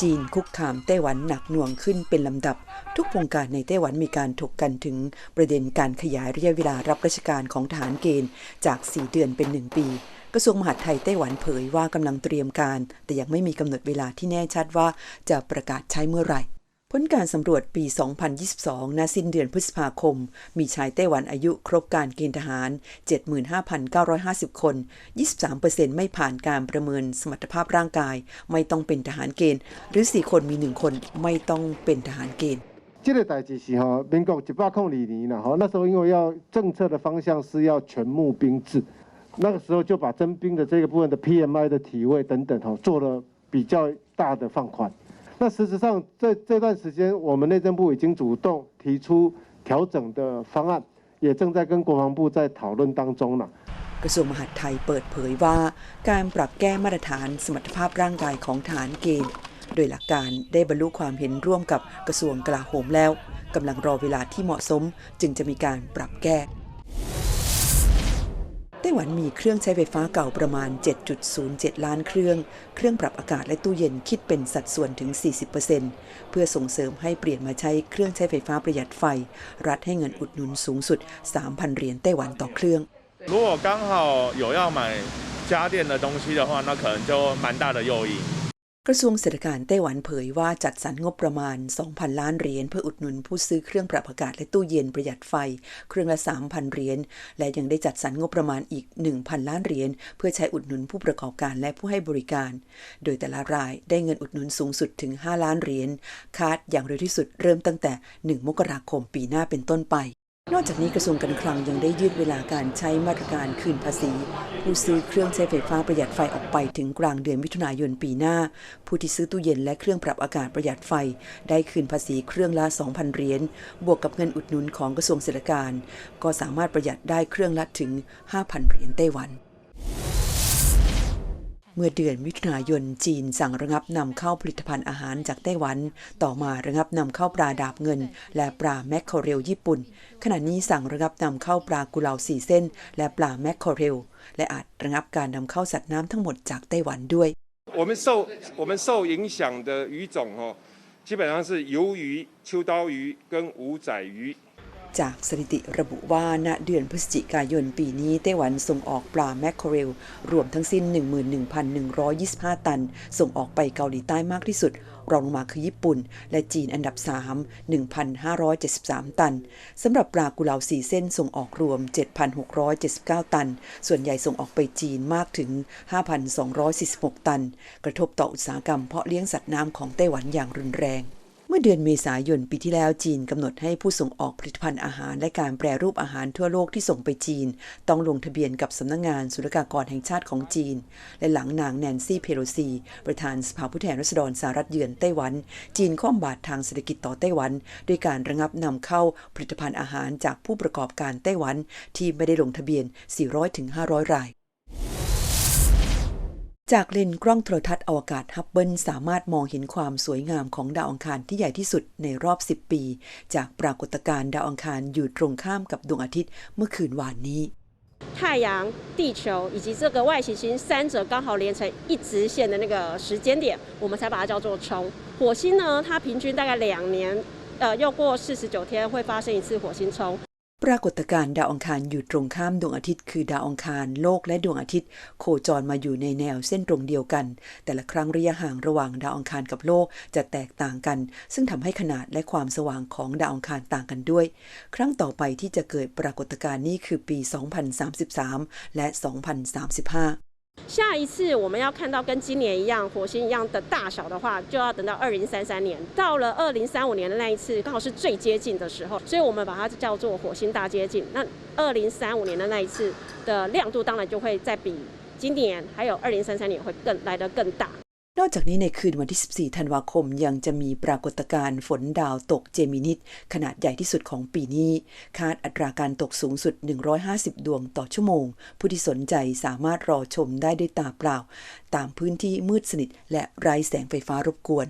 จีนคุกคามไต้หวันหนักหน่วงขึ้นเป็นลำดับ ทุกวงการในไต้หวันมีการถกกันถึงประเด็นการขยายระยะเวลารับราชการของทหารเกณฑ์จาก 4 เดือนเป็น 1 ปี กระทรวงมหาดไทยไต้หวันเผยว่ากำลังเตรียมการ แต่ยังไม่มีกำหนดเวลาที่แน่ชัดว่าจะประกาศใช้เมื่อไหร่ ผลการสำรวจปี 2022 ณ สิ้นเดือนพฤษภาคม มีชายไต้หวันอายุครบการเกณฑ์ทหาร 75,950 คน 23%ไม่ผ่านการประเมินสมรรถภาพร่างกาย ไม่ต้องเป็นทหารเกณฑ์ หรือ 4 คนมี 1 คนไม่ต้องเป็นทหารเกณฑ์ 这个代志是吼，民国一百零二年啦，吼，那时候因为要政策的方向是要全募兵制，那个时候就把征兵的这个部分的 PMI 的体位等等吼做了比较大的放宽。 那事实上，在这段时间，我们内政部已经主动提出调整的方案，也正在跟国防部在讨论当中了。 กระทรวงมหาดไทยเปิดเผยว่า การปรับแก้มาตรฐานสมรรถภาพร่างกายของทหารเกณฑ์ โดยหลักการได้บรรลุความเห็นร่วมกับกระทรวงกลาโหมแล้วกำลังรอเวลาที่เหมาะสม จึงจะมีการปรับแก้ ไ ต้หวันมีเครื่องใช้ไฟฟ้าเก่าประมาณ 7.07 ล้านเครื่อง เครื่องปรับอากาศและตู้เย็นคิดเป็นสัดส่วนถึง 40%เพื่อส่งเสริมให้เปลี่ยนมาใช้เครื่องใช้ไฟฟ้าประหยัดไฟ รัฐให้เงินอุดหนุนสูงสุด 3,000 เหรียญไต้หวันต่อเครื่อง 如果刚好有要买家电的东西的话，那可能就蛮大的诱因。 กระทรวงเศรษฐการไต้หวันเผยว่าจัดสรรงบประมาณ 2,000 ล้านเหรียญเพื่ออุดหนุนผู้ซื้อเครื่องปรับอากาศและตู้เย็นประหยัดไฟ เครื่องละ 3,000 เหรียญ และยังได้จัดสรรงบประมาณอีก 1,000 ล้านเหรียญเพื่อใช้อุดหนุนผู้ประกอบการและผู้ให้บริการ โดยแต่ละรายได้เงินอุดหนุนสูงสุดถึง 5 ล้านเหรียญ คาดอย่างเร็วที่สุดเริ่มตั้งแต่ 1 มกราคมปีหน้าเป็นต้นไป นอกจากนี้กระทรวงการคลังยังได้ยืดเวลาการใช้มาตรการคืนภาษี ผู้ซื้อเครื่องใช้ไฟฟ้าประหยัดไฟออกไปถึงกลางเดือนมิถุนายนปีหน้า ผู้ที่ซื้อตู้เย็นและเครื่องปรับอากาศประหยัดไฟ ได้คืนภาษีเครื่องละ 2,000 เหรียญบวกกับเงินอุดหนุนของกระทรวงเศรษฐการ ก็สามารถประหยัดได้เครื่องละถึง 5,000 เหรียญไต้หวัน เมื่อเดือนมิถุนายนจีนสั่งระงับนำเข้าผลิตภัณฑ์อาหารจากไต้หวัน ต่อมาระงับนำเข้าปลาดาบเงิน และปลาแมคเคอเรลญี่ปุ่น ขณะนี้สั่งระงับนำเข้าปลากุเลาสี่เส้น และปลาแมคเคอเรล และอาจระงับการนำเข้าสัตว์น้ำทั้งหมดจากไต้หวันด้วย 我们受我们受影响的鱼种哦，基本上是鱿鱼、秋刀鱼跟五仔鱼。 จากสถิติระบุว่าณเดือนพฤศจิกายนปีนี้ไต้หวันส่งออกปลาแมคเคอเรล รวมทั้งสิ้น 11,125 ตัน ส่งออกไปเกาหลีใต้มากที่สุด รองลงมาคือญี่ปุ่น และจีนอันดับ 3 1,573 ตันสำหรับปลากุเลาสีเส้นส่งออกรวม 7,679 ตัน ส่วนใหญ่ส่งออกไปจีนมากถึง 5,246 ตัน กระทบต่ออุตสาหกรรมเพาะเลี้ยงสัตว์น้ำของไต้หวันอย่างรุนแรง เมื่อเดือนเมษายนปีที่แล้วจีนกำหนดให้ผู้ส่งออกผลิตภัณฑ์อาหาร และการแปรรูปอาหารทั่วโลกที่ส่งไปจีน ต้องลงทะเบียนกับสำนักงงานศุลกากรแห่งชาติของจีน และหลังนางแนนซี่เพโลซี ประธานสภาผู้แทนราษฎรสหรัฐเยือนไต้หวัน จีนคว่ำบาตรทางเศรษฐกิจต่อไต้หวัน ด้วยการระงับนำเข้าผลิตภัณฑ์อาหารจากผู้ประกอบการไต้หวัน ที่ไม่ได้ลงทะเบียน 400-500 ราย จากเลนส์กล้องโทรทัศน์อวกาศฮับเบิลสามารถมองเห็นความสวยงามของดาวอังคารที่ใหญ่ที่สุดในรอบ 10 ปี จากปรากฏการณ์ดาวอังคารอยู่ตรงข้ามกับดวงอาทิตย์เมื่อคืนวานนี้ 太阳、地球以及这个外行星三者刚好连成一直线的那个时间点，我们才把它叫做冲。火星呢，它平均大概两年，呃，又过四十九天会发生一次火星冲。 ปรากฏการณ์ดาวอังคารอยู่ตรงข้ามดวงอาทิตย์ คือดาวอังคารโลกและดวงอาทิตย์ โคจรมาอยู่ในแนวเส้นตรงเดียวกัน แต่ละครั้งระยะห่างระหว่างดาวอังคารกับโลกจะแตกต่างกัน ซึ่งทำให้ขนาดและความสว่างของดาวอังคารต่างกันด้วย ครั้งต่อไปที่จะเกิดปรากฏการณ์นี้คือปี 2033 และ 2035下一次我们要看到跟今年一样火星一样的大小的话，就要等到二零三三年。到了二零三五年的那一次，刚好是最接近的时候，所以我们把它叫做火星大接近。那二零三五年的那一次的亮度，当然就会再比今年还有二零三三年会更来得更大。 นอกจากนี้ในคืนวันที่ 14 ธันวาคมยังจะมีปรากฏการณ์ฝนดาวตกเจมินิตขนาดใหญ่ที่สุดของปีนี้ คาดอัตราการตกสูงสุด 150 ดวงต่อชั่วโมง ผู้ที่สนใจสามารถรอชมได้ด้วยตาเปล่า ตามพื้นที่มืดสนิทและไร้แสงไฟฟ้ารบกวน